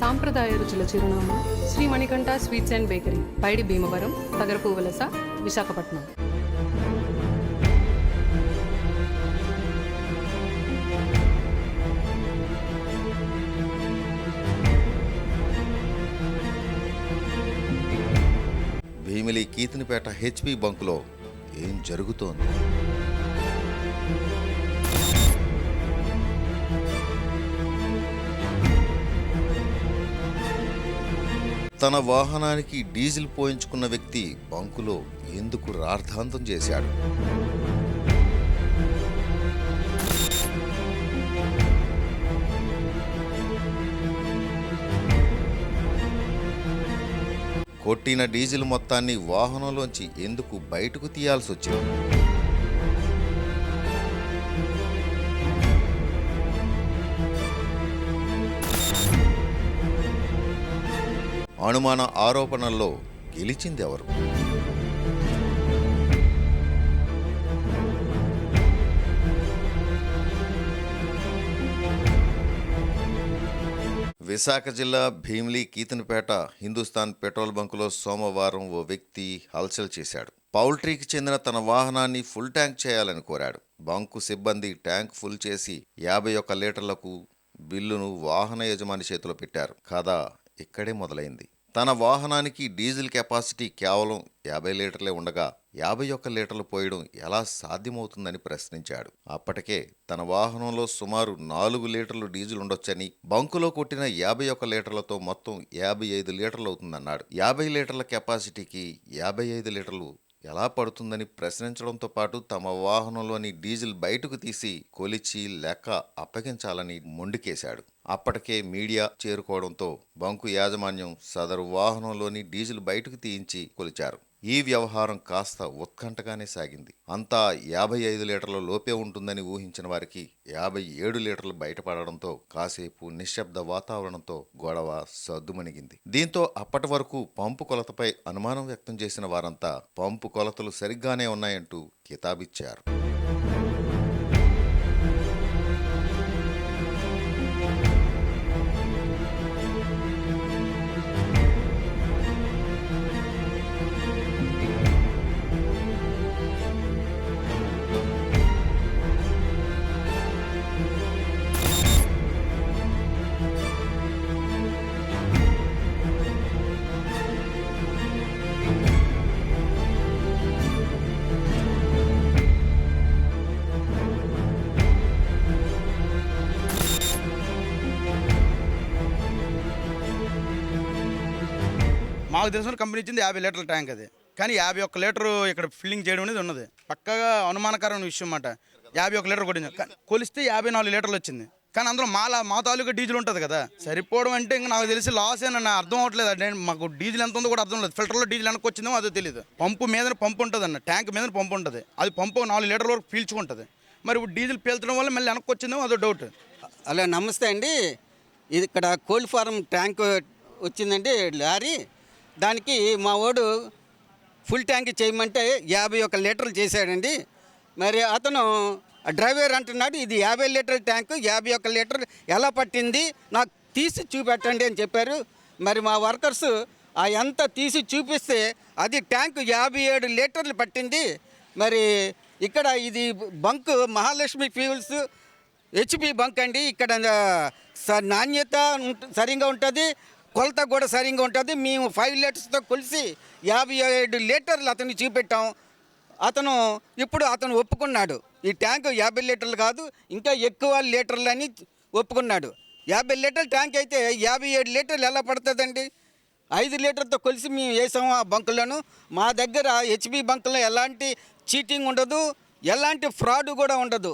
సాంప్రదాయ రుచుల చిరునామా Sri Manikanta sweets and bakery Paidi Bhimavaram Tagarapu Valasa Visakhapatnam. Bheemili Keethanipeta HP బంకులో ఏం జరుగుతోంది? తన వాహనానికి డీజిల్ పోయించుకున్న వ్యక్తి బంకులో ఎందుకు రార్థాంతం చేశాడు? కొట్టిన డీజిల్ మొత్తాన్ని వాహనంలోంచి ఎందుకు బయటకు తీయాల్సి వచ్చింది అనుమాన ఆరోపణల్లో గెలిచింది ఎవరు విశాఖ జిల్లా భీమ్లీ కీతన్పేట హిందుస్థాన్ పెట్రోల్ బంకులో సోమవారం ఓ వ్యక్తి హల్చల్ చేశాడు. పౌల్ట్రీకి చెందిన తన వాహనాన్ని ఫుల్ ట్యాంక్ చేయాలని కోరాడు. బంకు సిబ్బంది ట్యాంక్ ఫుల్ చేసి యాభై ఒక్క లీటర్లకు బిల్లును వాహన యజమాని చేతిలో పెట్టారు. కథ ఇక్కడే మొదలైంది. తన వాహనానికి డీజిల్ కెపాసిటీ కేవలం యాభై లీటర్లే ఉండగా యాభై ఒక్క లీటర్లు పోయడం ఎలా సాధ్యమవుతుందని ప్రశ్నించాడు. అప్పటికే తన వాహనంలో సుమారు నాలుగు లీటర్లు డీజిల్ ఉండొచ్చని బంకులో కొట్టిన యాభై ఒక్క లీటర్లతో మొత్తం యాభై ఐదు లీటర్లు అవుతుందన్నాడు. యాభై లీటర్ల కెపాసిటీకి యాభై ఐదు లీటర్లు ఎలా పడుతుందని ప్రశ్నించడంతో పాటు తమ వాహనంలోని డీజిల్ బయటకు తీసి కొలిచి లెక్క అప్పగించాలని మొండికేశాడు. అప్పటికే మీడియా చేరుకోవడంతో బంకు యాజమాన్యం సదరు వాహనంలోని డీజిల్ బయటకు తీయించి కొలిచారు. ఈ వ్యవహారం కాస్త ఉత్కంఠగానే సాగింది. అంతా యాభై ఐదు లీటర్ల లోపే ఉంటుందని ఊహించిన వారికి యాభై ఏడు లీటర్లు బయటపడడంతో కాసేపు నిశ్శబ్ద వాతావరణంతో గొడవ సద్దుమణిగింది. దీంతో అప్పటి వరకు పంపు కొలతపై అనుమానం వ్యక్తం చేసిన వారంతా పంపు కొలతలు సరిగ్గానే ఉన్నాయంటూ కితాబిచ్చారు. మాకు తెలిసిన కంపెనీ ఇచ్చింది యాభై లీటర్ల ట్యాంక్ అది. కానీ యాభై ఒక్క లీటర్ ఇక్కడ ఫిల్లింగ్ చేయడం అనేది ఉన్నది. పక్కగా అనుమానకరమైన విషయం అన్నమాట. యాభై ఒక్క లీటర్ కొట్టింది. కొలిస్తే యాభై నాలుగు లీటర్లు వచ్చింది. కానీ అందులో మాల మా తాలూకా డీజిల్ ఉంటుంది కదా. సరిపోవడం అంటే ఇంకా నాకు తెలిసి లాస్ ఏనన్న అర్థం అవ్వట్లేదు. అంటే మాకు డీజిల్ ఎంత ఉందో కూడా అర్థం లేదు ఫిల్టర్లో డీజిల్ వెనక్కి వచ్చిందో అదో తెలియదు పంపు మీద పంపు ఉంటుంది అన్న. ట్యాంక్ మీద పంపు ఉంటుంది. అది పంపు నాలుగు లీటర్ల వరకు పీల్చుకుంటుంది మరి ఇప్పుడు డీజిల్ పీల్చడం వల్ల మళ్ళీ వెనక్కి వచ్చిందో అదో డౌట్ అలా నమస్తే అండి. ఇది ఇక్కడ కోల్డ్ ఫారం ట్యాంక్ వచ్చిందండి లారీ. దానికి మా వాడు ఫుల్ ట్యాంక్ చేయమంటే యాభై ఒక లీటర్లు చేశాడండి. మరి అతను డ్రైవర్ అంటున్నాడు ఇది యాభై లీటర్ల ట్యాంకు యాభై ఒక లీటర్ ఎలా పట్టింది? నాకు తీసి చూపెట్టండి అని చెప్పారు. మరి మా వర్కర్స్ ఆ ఎంత తీసి చూపిస్తే అది ట్యాంకు యాభై ఏడు లీటర్లు పట్టింది. మరి ఇక్కడ ఇది bunk Mahalakshmi fuels HP bunk అండి. ఇక్కడ స- నాణ్యత సరిగ్గా సరిగా ఉంటుంది. కొలత కూడా సరిగా ఉంటుంది. మేము ఫైవ్ లీటర్స్తో కొలిసి యాభై ఏడు లీటర్లు అతను చూపెట్టాం. అతను ఇప్పుడు అతను ఒప్పుకున్నాడు. ఈ ట్యాంక్ యాభై లీటర్లు కాదు ఇంకా ఎక్కువ లీటర్లు అని ఒప్పుకున్నాడు. యాభై లీటర్ల ట్యాంక్ అయితే యాభై ఏడు లీటర్లు ఎలా పడుతుందండి? ఐదు లీటర్తో కొలిసి మేము వేసాము ఆ బంకులను మా దగ్గర హెచ్పి బంకులో ఎలాంటి చీటింగ్ ఉండదు ఎలాంటి ఫ్రాడ్ కూడా ఉండదు.